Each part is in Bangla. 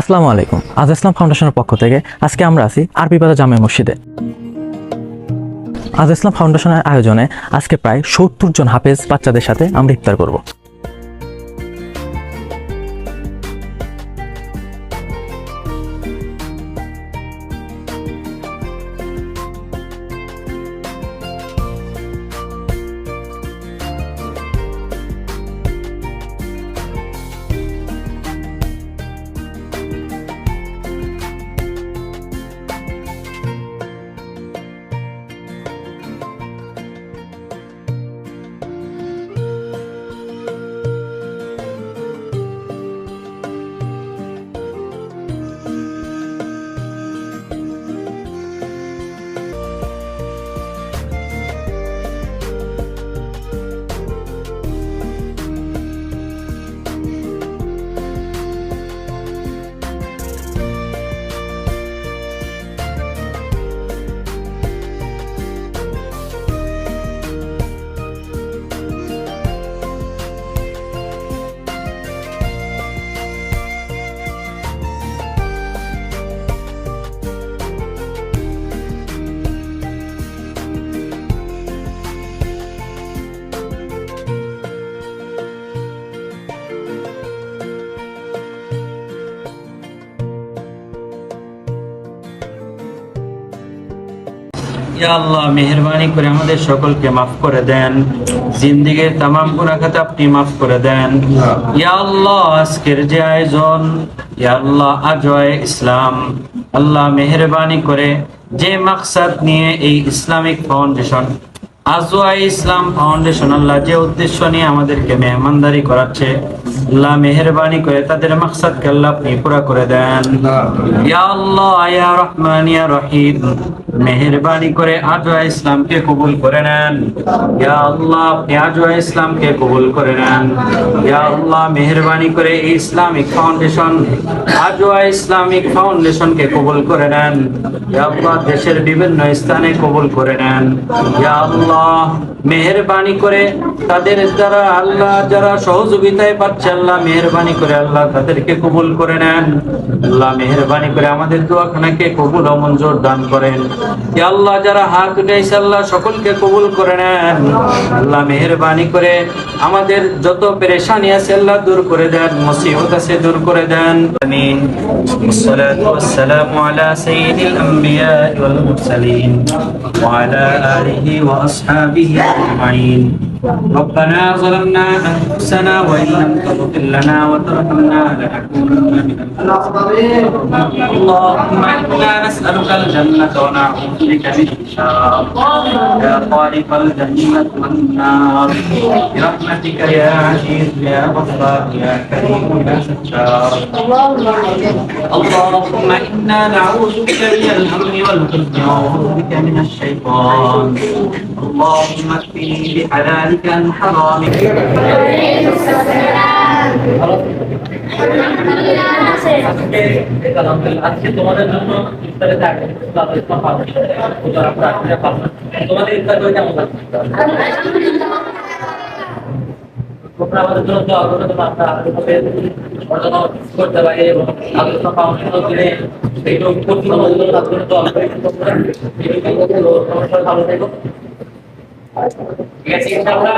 আসসালামু আলাইকুম। আজ ইসলাম ফাউন্ডেশনের পক্ষ থেকে আজকে আমরা আছি আরবি বাজার জামে মসজিদে। আজ ইসলাম ফাউন্ডেশনের আয়োজনে আজকে প্রায় সত্তর জন হাফেজ বাচ্চাদের সাথে আমরা ইফতার করব। ইয়া আল্লাহ মেহরবানি করে আমাদের সকলকে মাফ করে দেন। জিন্দিগির তাম গুনাখাত আপনি মাফ করে দেন। ইয়া আল্লাহ আজকের যে আয়োজন ইয়া আল্লাহ আজয় ইসলাম। আল্লাহ মেহরবানি করে যে মাকসাদ নিয়ে এই ইসলামিক ফাউন্ডেশন আজওয়াই ইসলাম ফাউন্ডেশন আল্লাহ যে উদ্দেশ্য নিয়ে আমাদেরকে মেহমানদারি করাচ্ছে, আল্লাহ মেহরবানি করে তাদের আল্লাহ আপনি পুরা করে দেন। ইয়া আল্লাহ রহমান, ইয়া রহিম। মেহরবানি করে আজওয়া কবুল করে নেন। ইয়া আল্লাহ, আপনি আজওয়া কবুল করে নেন। ইয়া আল্লাহ, মেহরবানি করে ইসলামিক ফাউন্ডেশন আজওয়া ইসলামিক কবুল করে নেন। ইয়া আল্লাহ, দেশের বিভিন্ন স্থানে কবুল করে নেন। ইয়া আল্লাহ মেহরবানি করে তাদের দ্বারা আল্লাহ যারা সহযোগিতায় পাচ্ছে আল্লাহ মেহরবানি করে আল্লাহ তাদেরকে কবুল করে নেন আল্লাহ মেহরবানি করে আমাদের দোয়াখানাকে কবুল ও মঞ্জুর দান করেন ইয়া আল্লাহ যারা হাত উঠাইছে আল্লাহ সকলকে কবুল করে নেন আল্লাহ মেহরবানি করে আমাদের যত পেরেশানি আছে আল্লাহ দূর করে দেন মুসিবত আছে দূর করে দেন আমিন والصلاة والسلام على سيد الأنبياء والمرسلين وعلى آله وأصحابه أجمعين. ربنا ظلمنا أنفسنا وإن لم تغفر لنا وترحمنا لنكونن من الخاسرين. اللهم إنا نسألك الجنة ونعوذ بك من النار. يا خالق الجنة والنار. برحمتك يا عزيز يا غفار يا كريم يا ستار اللهم إنا نعوذ بك من الهم والحزن ونعوذ بك من الشيطان. اللهم اكفني بحلالك عن حرامك আজকে তোমাদের জন্য ইফতারে থাকে ইসলাম ফাউন্ডেশন তোমাদের ইফতার করে কেমন লাগছে তোমরা আমাদের জন্য দোয়া করো তোমরা আমরা আলোচনাতে অর্জন করতে পারি এবং আলোচনা ফাউন্ডেশন দিনে এইটুকু করতে আমাদের জন্য তার জন্য দোয়া করি তোমরা এইটুকু তোমার সবাই ভালো থেকো ঠিক আছে ইনশাআল্লাহ।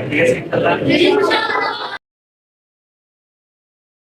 ঠিক আছে